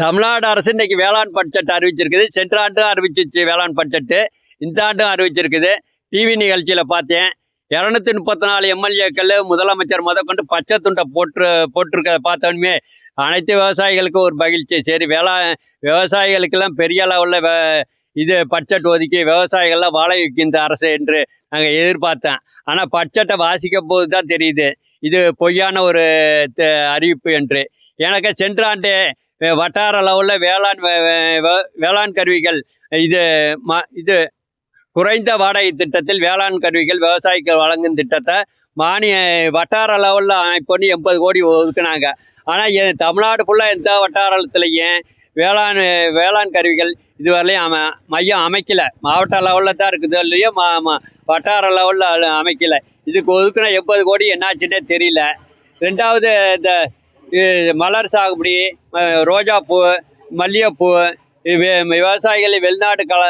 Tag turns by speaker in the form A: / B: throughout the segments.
A: தமிழ்நாடு அரசு இன்றைக்கி வேளாண் பட்ஜெட் அறிவிச்சிருக்குது. சென்ற ஆண்டும் அறிவிச்சிச்சு வேளாண் பட்ஜெட்டு இந்த ஆண்டும் அறிவிச்சிருக்குது. டிவி நிகழ்ச்சியில் பார்த்தேன். இரநூத்தி முப்பத்தி நாலு எம்எல்ஏக்கள் முதலமைச்சர் முதற்கொண்டு பச்சை துண்டை போட்டு போட்டிருக்க பார்த்தோன்னே அனைத்து விவசாயிகளுக்கும் ஒரு மகிழ்ச்சி. சரி வேளா விவசாயிகளுக்கெல்லாம் பெரிய அளவில் இது பட்ஜெட் ஒதுக்கி விவசாயிகள்லாம் வாழ வைக்கின்ற அரசு என்று நாங்கள் எதிர்பார்த்தேன். ஆனால் பட்ஜெட்டை வாசிக்க போது தான் தெரியுது. இது பொய்யான ஒரு அறிவிப்பு என்று. எனக்கு சென்ற ஆண்டு வட்டார அளவில் வேளாண் வேளாண் கருவிகள் இது ம இது குறைந்த வாடகை திட்டத்தில் வேளாண் கருவிகள் விவசாயிகள் வழங்கும் திட்டத்தை மானிய வட்டார லெவலில் அமைப்பண்ணி எண்பது கோடி ஒதுக்குனாங்க. ஆனால் தமிழ்நாடு ஃபுல்லாக எந்த வட்டாரத்துலையும் வேளாண் வேளாண் கருவிகள் இதுவரையிலையும் அம மையம் அமைக்கலை. மாவட்ட லெவலில் தான் இருக்குது. இல்லையோ மா மா வட்டார லெவலில் அமைக்கலை. இதுக்கு ஒதுக்குன எண்பது கோடி என்னாச்சுன்னே தெரியல. ரெண்டாவது இந்த மலர் சாகுபடி ரோஜாப்பூ மல்லிகைப்பூ விவசாயிகளை வெளிநாடு கல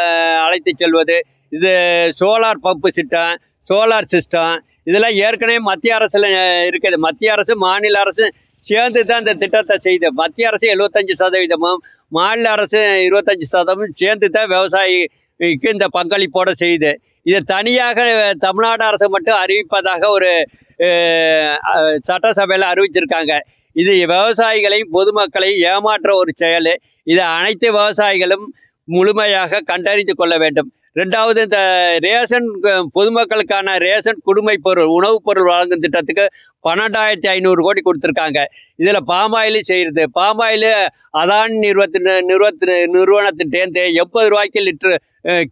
A: அழைத்து செல்வது இது solar pump system solar system இதெல்லாம் ஏற்கனவே மத்திய அரசில் இருக்குது. மத்திய அரசு மாநில அரசு சேர்ந்து தான் இந்த திட்டத்தை செய்து மத்திய அரசு எழுபத்தஞ்சு சதவீதமும் மாநில அரசு இருபத்தஞ்சி சதவீதமும் சேர்ந்து தான் விவசாயிக்கு இந்த பங்களிப்போட செய்யுது இது தனியாக தமிழ்நாடு அரசு மட்டும் அறிவிப்பதாக ஒரு சட்டசபையில் அறிவிச்சிருக்காங்க. இது விவசாயிகளையும் பொதுமக்களையும் ஏமாற்ற ஒரு செயல். இதை அனைத்து விவசாயிகளும் முழுமையாக கண்டறிந்து கொள்ள வேண்டும். ரெண்டாவது இந்த ரேஷன் பொதுமக்களுக்கான ரேஷன் குடுமை பொருள் உணவுப் பொருள் வழங்கும் திட்டத்துக்கு பன்னெண்டாயிரத்தி ஐநூறு கோடி கொடுத்துருக்காங்க. இதில் பாமாயில் செய்கிறது பாமாயில் அதான் நிறுவத்தின் நிறுவத்தின் நிறுவனத்திட்டேருந்து எண்பது ரூபாய்க்கு லிட்ரு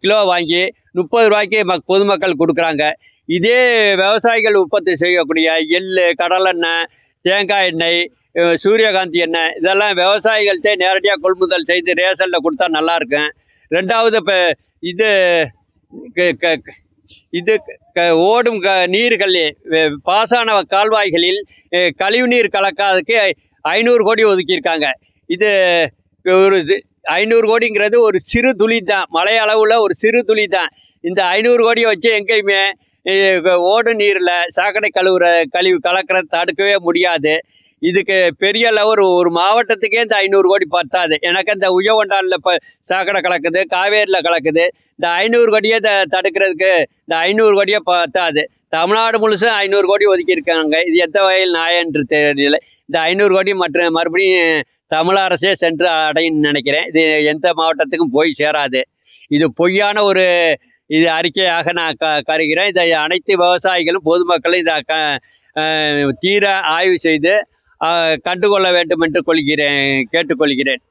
A: கிலோ வாங்கி முப்பது ரூபாய்க்கு மக் பொதுமக்கள் கொடுக்குறாங்க. இதே விவசாயிகள் உற்பத்தி செய்யக்கூடிய எள் கடலெண்ணெய் தேங்காய் எண்ணெய் சூரியகாந்தி எண்ணெய் இதெல்லாம் விவசாயிகள்கிட்ட நேரடியாக கொள்முதல் செய்து ரேசலில் கொடுத்தா நல்லா இருக்கும் ரெண்டாவது இப்போ இது க- க- இது க- ஓடும் க நீர்கள் பாசான கால்வாய்களில் கழிவுநீர் கலக்காததுக்கு ஐநூறு கோடி ஒதுக்கியிருக்காங்க. இது ஒரு இது ஐநூறு கோடிங்கிறது ஒரு சிறு துளி தான். மழை அளவில் ஒரு சிறு துளி தான். இந்த ஐநூறு கோடியை வச்சு எங்கேயுமே ஓடு நீரில் சாக்கடை கழுவுற கழிவு கலக்கிற தடுக்கவே முடியாது. இதுக்கு பெரிய லெவல் ஒரு மாவட்டத்துக்கே இந்த ஐநூறு கோடி பத்தாது. எனக்கு இந்த உயவண்டாலில் இப்போ சாக்கடை கலக்குது காவேரியில் கலக்குது. இந்த ஐநூறு கோடியை த தடுக்கிறதுக்கு இந்த ஐநூறு கோடியே பத்தாது. தமிழ்நாடு முழுசும் ஐநூறு கோடி ஒதுக்கியிருக்காங்க இது எந்த வகையில் நாயன்று தெரியல. இந்த ஐநூறு கோடி மற்ற மறுபடியும் தமிழ் அரசே சென்று அடையும் நினைக்கிறேன். இது எந்த மாவட்டத்துக்கும் போய் சேராது. இது பொய்யான ஒரு இது அறிக்கையாக நான் க கருகிறேன் இதை அனைத்து விவசாயிகளும் பொதுமக்களும் இதை க தீர ஆய்வு செய்து கண்டுகொள்ள வேண்டும் என்று கொள்கிறேன் கேட்டுக்கொள்கிறேன்.